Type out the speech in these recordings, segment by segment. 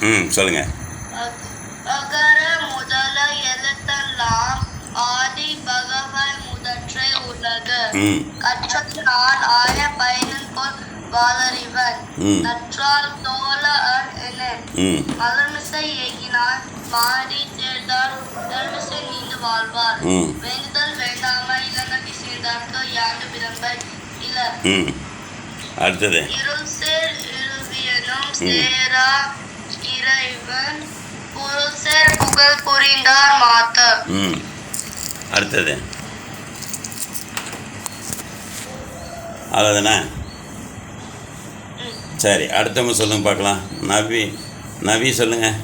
ம் சொல்லுங்கள் அக- அகர முதல எழுத்தெல்லாம் ஆதி பகவன் முதற்றே உலகு கற்றனால் ஆய பயனன் போல் வாழறிவன். நற்றால் அர் என ம் மலர்மிசை ஏகினான் மாடி சேர்ந்தார் உடல்மிசை நீண்டு வாழ்வார். வேண்டுதல் வேண்டாமை இளநகை சேர்ந்தார்க்கு யாண்டு விளம்பர் இல ம். அடுத்தது. இருள் சேர் இருவியனும் சேரா. இறைவன் பொருள் சேர் புகழ் புரிந்தார் மாத்த. ம். அடுத்தது. அவ்வளோதானே சரி அடுத்தவங்க சொல்லுங்க பார்க்கலாம். நவி நவி சொல்லுங்க.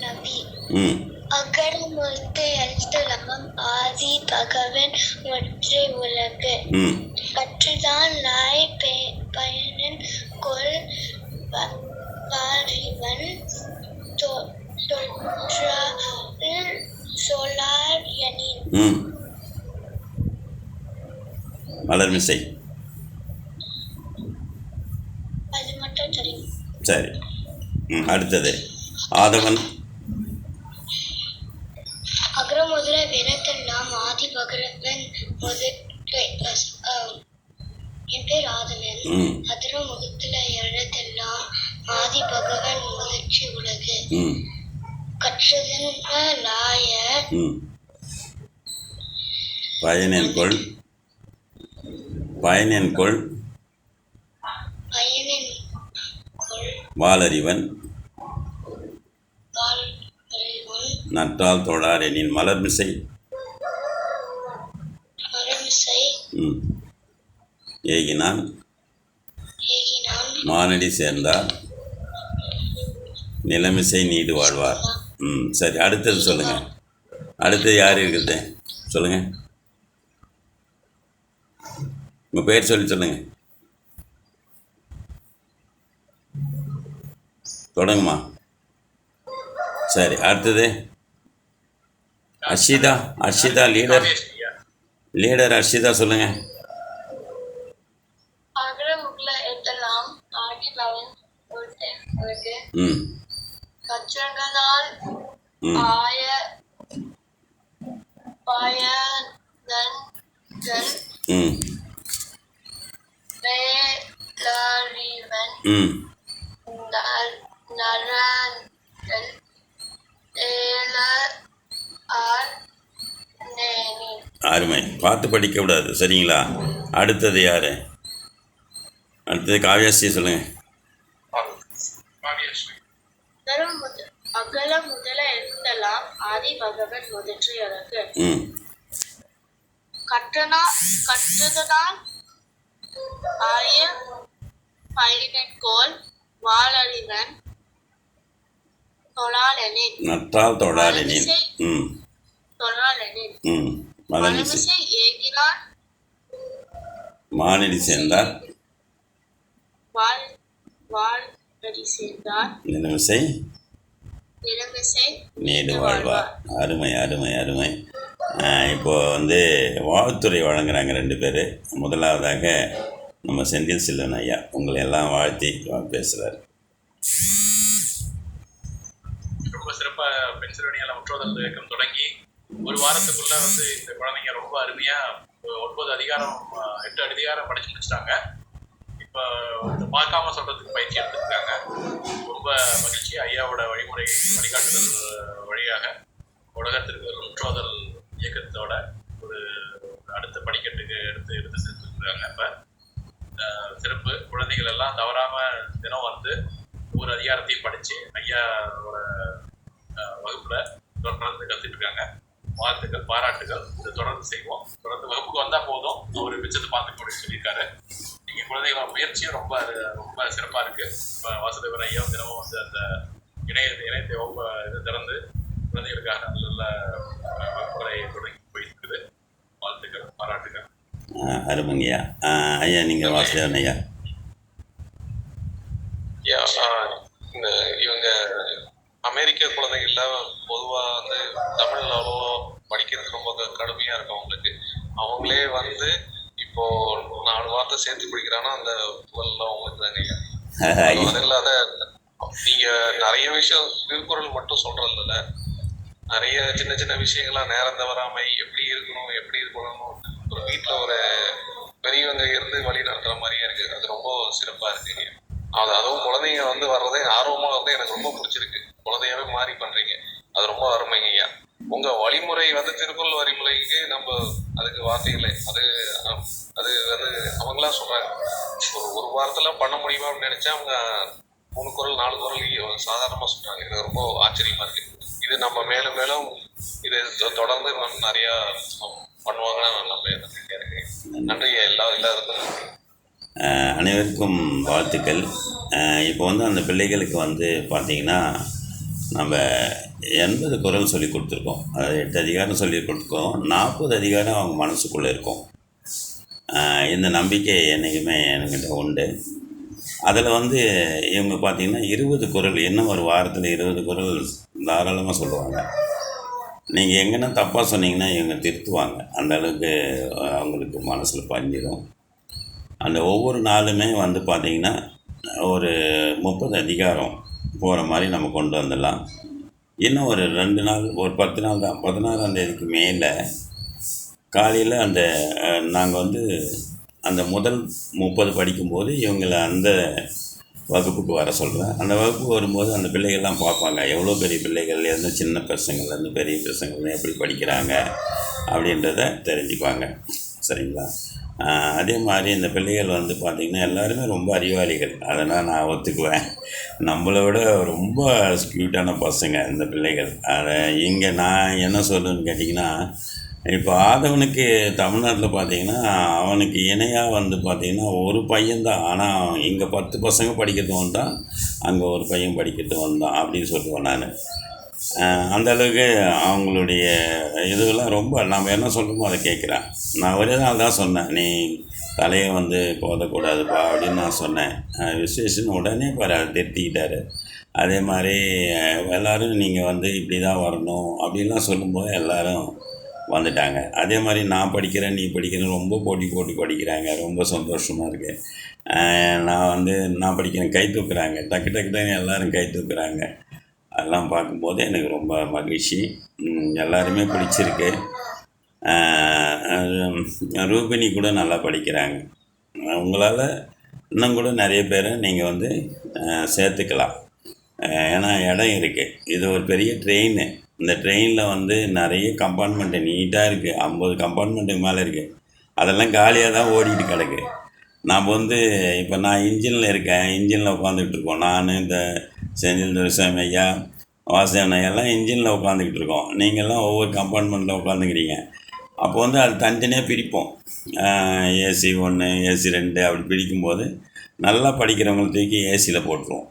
நபி. ம். அகர முதல எழுத்தெல்லாம் ஆதி பகவன் ஒற்றை உலகு. ம். கற்றுதான் நாய் பெ- பயனன் கொள் வ- வாரிவன் தொற்றால் சொலார் எனின். மலர்மிசை அது மட்டும் தெரியும். சரி. ம் அடுத்தது. ஆதவன் அகர முதல வினத்தெல்லாம் ஆதி பகவன் முதற்றை அஹ், என் பேர் ஆதவன் ம் அதிர முகத்துல எழுதெல்லாம் ஆதி பகவன் முதற்சி உலகு. பயனென்கொள் பயனென்கொள் பயனின் கொள். வாளறிவன் வாழ் அறிவன் நற்றால் தொழார் எனின் மலர்மிசை. மரமிசை ம். ஏகினான் ஏகினான். மானடி சேர்ந்தார் நிலமிசை நீடு வாழ்வார். ம் சரி அடுத்தது சொல்லுங்க. அடுத்தது யார் இருக்குது சொல்லுங்க. உங்கள் பேர் சொல்லி சொல்லுங்க. தொடங்குமா? சரி அடுத்தது. அர்ஷிதா அர்ஷிதா லீடர். லீடர் அர்ஷிதா சொல்லுங்க அகர முகல எத்தெல்லாம் ஆதி பவன் உலகு ம் கற்றங்களால் ஆய பயனன் ம். வேலறிவன் ம். நல்- நரங்கள் ஏல ஆர் அருமை. பார்த்து படிக்கக்கூடாது சரிங்களா? அடுத்தது யார்? அடுத்தது காவியாஸ்ரீ சொல்லுங்கள் முத- அகல முதல எழுத்தெல்லாம் ஆதி பகவன் முதற்றி அழகு. கற்றனா கற்றதனால் ஆய பயிரினன் கோல் வாழறிவன் நற்றால் ம். மலமிசை ஏகினான் மானடி சேர்ந்தார். வாழ் வாழ்வடி சேர்ந்தார் நீடு வாழ்வார் அருமை அருமை அருமை. இப்போ வந்து வாழ்த்துறை வழங்குறாங்க ரெண்டு பேர். முதலாவதாக நம்ம செந்தில் செல்வன் ஐயா உங்களை எல்லாம் வாழ்த்தி பேசுகிறார் ரொம்ப சிறப்பா பென்சில்வேனியால முற்றோதல் இயக்கம் தொடங்கி ஒரு வாரத்துக்குள்ள வந்து இந்த குழந்தைங்க ரொம்ப அருமையா ஒரு ஒன்பது அதிகாரம் எட்டு அதிகாரம் படிச்சு முடிச்சிட்டாங்க. இப்போ பார்க்காம சொல்றதுக்கு பயிற்சி எடுத்துருக்காங்க ரொம்ப மகிழ்ச்சி ஐயாவோட வழிமுறை வழிகாட்டுதல் வழியாக உலகத்திற்கு ஒரு இயக்கத்தோட ஒரு அடுத்த படிக்கட்டுக்கு எடுத்து எடுத்து சென்றிருக்கிறாங்க இப்போ சிறப்பு. குழந்தைகள் எல்லாம் தவறாம தினம் வந்து ஒவ்வொரு அதிகாரத்தையும் படிச்சு ஐயாவோட வகுப்பில் வகுப்புல தொடர்ந்து கத்துட்டு இருக்காங்க வாழ்த்துக்கள் பாராட்டுகள் இதை தொடர்ந்து செய்வோம். தொடர்ந்து வகுப்புக்கு வந்தா போதும். அவர் மிச்சத்தை பார்த்துக்க முடியும் சொல்லியிருக்காரு. நீங்க குழந்தைகளோட முயற்சியும் ரொம்ப ரொம்ப சிறப்பா இருக்கு. இப்ப வாசுதேவன் ஐயா தினமும் வந்து அந்த இணைய இணையத்தை வகுப்பு இது திறந்து குழந்தைகளுக்காக நல்ல நல்ல வகுப்புகளை தொடங்கி போயிட்டு இருக்குது வாழ்த்துக்கள் பாராட்டுகள் ஆஹ் அருமைங்கய்யா. ஐயா நீங்கள் வாசுதேவன் ஐயா. இந்த இவங்க அமெரிக்க குழந்தைகள்ல பொதுவாக வந்து தமிழ் அவ்வளோ படிக்கிறது ரொம்ப க- கடுமையா இருக்கும் அவங்களுக்கு. அவங்களே வந்து இப்போ நாலு வார்த்தை சேர்த்து பிடிக்கிறான்னா அந்த புகழ்லாம் உங்களுக்கு தாங்க ஐயா? அது இல்லாத நீங்க நிறைய விஷயம் திருக்குறள் மட்டும் சொல்றது இல்ல நிறைய சின்ன சின்ன விஷயங்கள்லாம் நேரம் தவறாமை எப்படி இருக்கணும் எப்படி இருக்கணும் ஒரு வீட்டுல ஒரு பெரியவங்க இருந்து வழி நடத்துற மாதிரியே இருக்கு. அது ரொம்ப சிறப்பா இருக்கு அது அதுவும் குழந்தைங்க வந்து வர்றதே ஆர்வமா வந்து எனக்கு ரொம்ப பிடிச்சிருக்கு. குழந்தையாவே மாறி பண்றீங்க. அது ரொம்ப அருமைங்க ஐயா. உங்க வழிமுறை வந்து திருக்குறள் வழிமுறைக்கு நம்ம அதுக்கு வார்த்தைகளே அது அது வந்து அவங்களா சொல்றாங்க. ஒரு ஒரு வாரத்துல பண்ண முடியுமா அப்படின்னு நினைச்சா அவங்க மூணு குரல் நாலு குரல் சாதாரணமா சொல்றாங்க. இது ரொம்ப ஆச்சரியமா இருக்கு. இது நம்ம மேலும் மேலும் இது தொடர்ந்து இன்னும் நிறைய பண்ணுவாங்கன்னா நம்ம நன்றி எல்லா எல்லாருக்கும் அனைவருக்கும் வாழ்த்துக்கள். இப்போ வந்து அந்த பிள்ளைகளுக்கு வந்து பார்த்தீங்கன்னா நம்ம எண்பது குரல் சொல்லி கொடுத்துருக்கோம். அது எட்டு அதிகாரம் சொல்லி கொடுத்துருக்கோம். நாற்பது அதிகாரம் அவங்க மனசுக்குள்ளே இருக்கும். இந்த நம்பிக்கை என்றைக்குமே என்கிட்ட உண்டு. அதில் வந்து இவங்க பார்த்திங்கன்னா இருபது குரல் இன்னும் ஒரு வாரத்தில் இருபது குரல் தாராளமாக சொல்லுவாங்க. நீங்கள் எங்கன்னா தப்பாக சொன்னீங்கன்னா இவங்க திருத்துவாங்க. அந்த அளவுக்கு அவங்களுக்கு மனசில் பதிஞ்சிடும் அந்த ஒவ்வொரு நாளுமே வந்து பார்த்திங்கன்னா ஒரு முப்பது அதிகாரம் போகிற மாதிரி நம்ம கொண்டு வந்துடலாம். இன்னும் ஒரு ரெண்டு நாள் ஒரு பத்து நாள் தான். பதினாறாம் தேதிக்கு மேலே காலையில் அந்த நாங்கள் வந்து அந்த முதல் முப்பது படிக்கும்போது இவங்களை அந்த வகுப்புக்கு வர சொல்கிறேன் அந்த வகுப்புக்கு வரும்போது அந்த பிள்ளைகள்லாம் பார்ப்பாங்க. எவ்வளோ பெரிய பிள்ளைகள்லேருந்து சின்ன பசங்கள்லேருந்து பெரிய பசங்கள்லேருந்து எப்படி படிக்கிறாங்க அப்படின்றத தெரிஞ்சுக்குவாங்க சரிங்களா? அதே மாதிரி இந்த பிள்ளைகள் வந்து பார்த்திங்கன்னா எல்லாருமே ரொம்ப அறிவாளிகள். அதெல்லாம் நான் ஒத்துக்குவேன். நம்மளை விட ரொம்ப க்யூட்டான பசங்க இந்த பிள்ளைகள். அதை இங்கே நான் என்ன சொல்லுன்னு கேட்டிங்கன்னா இப்போ ஆதவனுக்கு தமிழ்நாட்டில் பார்த்தீங்கன்னா அவனுக்கு இணையாக வந்து பார்த்திங்கன்னா ஒரு பையன்தான் ஆனால் இங்கே பத்து பசங்க படிக்கிறது வந்தான் அங்கே ஒரு பையன் படிக்கிறது வந்தான் அப்படின்னு சொல்லுவேன் நான். அந்த அளவுக்கு அவங்களுடைய இதுவெல்லாம் ரொம்ப நம்ம என்ன சொல்கிறோமோ அதை கேட்குறேன். நான் ஒரே நாள் தான் சொன்னேன் நீ தலையை வந்து போதக்கூடாதுப்பா அப்படின்னு நான் சொன்னேன். அஹ் உடனே பாரு திருத்திக்கிட்டாரு. அதே மாதிரி எல்லோரும் நீங்கள் வந்து இப்படி தான் வரணும் அப்படின்லாம் சொல்லும்போது எல்லோரும் வந்துட்டாங்க. அதே மாதிரி நான் படிக்கிறேன் நீ படிக்கிறேன் ரொம்ப போட்டி போட்டி படிக்கிறாங்க. ரொம்ப சந்தோஷமாக இருக்குது நான் வந்து நான் படிக்கிறேன் கை தூக்குறாங்க. டக்கு டக்கு டக்குன்னு எல்லோரும் கை தூக்குறாங்க. அதெல்லாம் பார்க்கும்போது எனக்கு ரொம்ப மகிழ்ச்சி. எல்லாருமே பிடிச்சிருக்கு. ரூபினி கூட நல்லா படிக்கிறாங்க. உங்களால் இன்னும் கூட நிறைய பேரை நீங்கள் வந்து சேர்த்துக்கலாம். ஏன்னா இடம் இருக்குது இது ஒரு பெரிய ட்ரெயின். இந்த ட்ரெயினில் வந்து நிறைய கம்பார்ட்மெண்ட்டு நீட்டாக இருக்குது ஐம்பது கம்பார்ட்மெண்ட்டுக்கு மேலே இருக்குது அதெல்லாம் காலியாக தான் ஓடிட்டு கிடக்கு. நாம் வந்து இப்போ நான் இன்ஜினில் இருக்கேன். இன்ஜினில் உட்காந்துக்கிட்டு இருக்கோம். நான் இந்த செந்தில் துரைசாமி ஐயா வாசன் ஐயா எல்லாம் இன்ஜினில் உட்காந்துக்கிட்டு இருக்கோம். நீங்கள்லாம் ஒவ்வொரு கம்பார்ட்மெண்ட்டில் உட்காந்துக்கிறீங்க அப்போ வந்து அது தனித்தனியாக பிரிப்போம். ஏசி ஒன்று ஏசி ரெண்டு அப்படி பிரிக்கும்போது நல்லா படிக்கிறவங்களை தூக்கி ஏசியில் போட்டுருவோம்.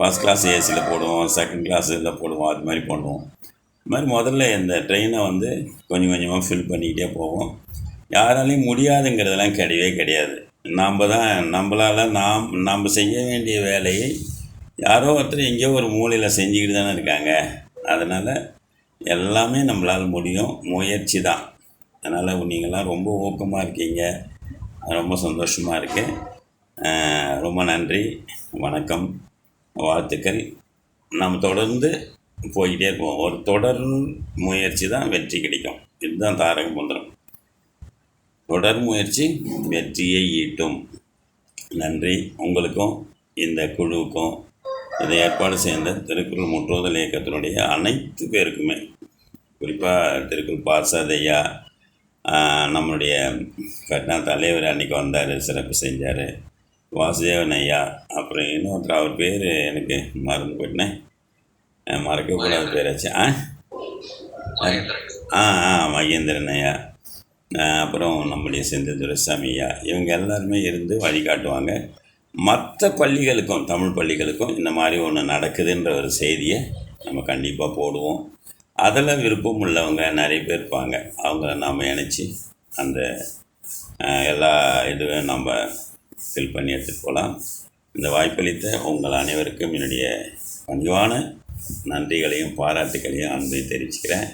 ஃபஸ்ட் கிளாஸ் ஏசியில் போடுவோம் செகண்ட் கிளாஸ் இதில் போடுவோம் அது மாதிரி பண்ணுவோம் இது மாதிரி முதல்ல இந்த ட்ரெயினை வந்து கொஞ்சம் கொஞ்சமாக ஃபில் பண்ணிக்கிட்டே போவோம். யாராலையும் முடியாதுங்கிறதெல்லாம் கிடையவே கிடையாது. நாம் தான் நம்மளால் நாம் நம்ம செய்ய வேண்டிய வேலையை யாரோ ஒருத்தர் எங்கேயோ ஒரு மூலையில் செஞ்சுக்கிட்டு தானே இருக்காங்க. அதனால் எல்லாமே நம்மளால் முடியும். முயற்சி தான். அதனால் நீங்கள்லாம் ரொம்ப ஊக்கமாக இருக்கீங்க. ரொம்ப சந்தோஷமாக இருக்கு ரொம்ப நன்றி. வணக்கம். வாழ்த்துக்கள். நம்ம தொடர்ந்து போய்கிட்டே இருப்போம். ஒரு தொடர் முயற்சி தான் வெற்றி கிடைக்கும். இதுதான் தாரக மந்திரம். தொடர் முயற்சி வெற்றியை ஈட்டும். நன்றி. உங்களுக்கும் இந்த குழுவுக்கும் இதை ஏற்பாடு செய்த திருக்குறள் முற்றுதல் இயக்கத்தினுடைய அனைத்து பேருக்குமே குறிப்பாக திருக்குறள் பாசாதையா நம்மளுடைய கட்னா தலைவர் அன்னைக்கு வந்தார் சிறப்பு செஞ்சார். வாசுதேவன் ஐயா அப்புறம் இன்னொருத்தர் அவர் பேர் எனக்கு மறந்து போயிட்டேன். மறக்கக்கூடாத பேராச்சு. ஆ? ஆ ஆ மகேந்திரன் ஐயா. அப்புறம் நம்முடைய செந்தில் துரைசாமி ஐயா. இவங்க எல்லாருமே இருந்து வழிகாட்டுவாங்க. மற்ற பள்ளிகளுக்கும் தமிழ் பள்ளிகளுக்கும் இந்த மாதிரி ஒன்று நடக்குதுன்ற ஒரு செய்தியை நம்ம கண்டிப்பாக போடுவோம். அதில் விருப்பம் உள்ளவங்க நிறைய பேர் இருப்பாங்க. அவங்கள நாம் இணைச்சி அந்த எல்லா இதுவும் நம்ம ஃபில் பண்ணி எடுத்துகிட்டு போகலாம் இந்த வாய்ப்பளித்த உங்கள் அனைவருக்கும் என்னுடைய பணிவான நன்றிகளையும் பாராட்டுகளையும் அன்பை தெரிவிச்சுக்கிறேன்.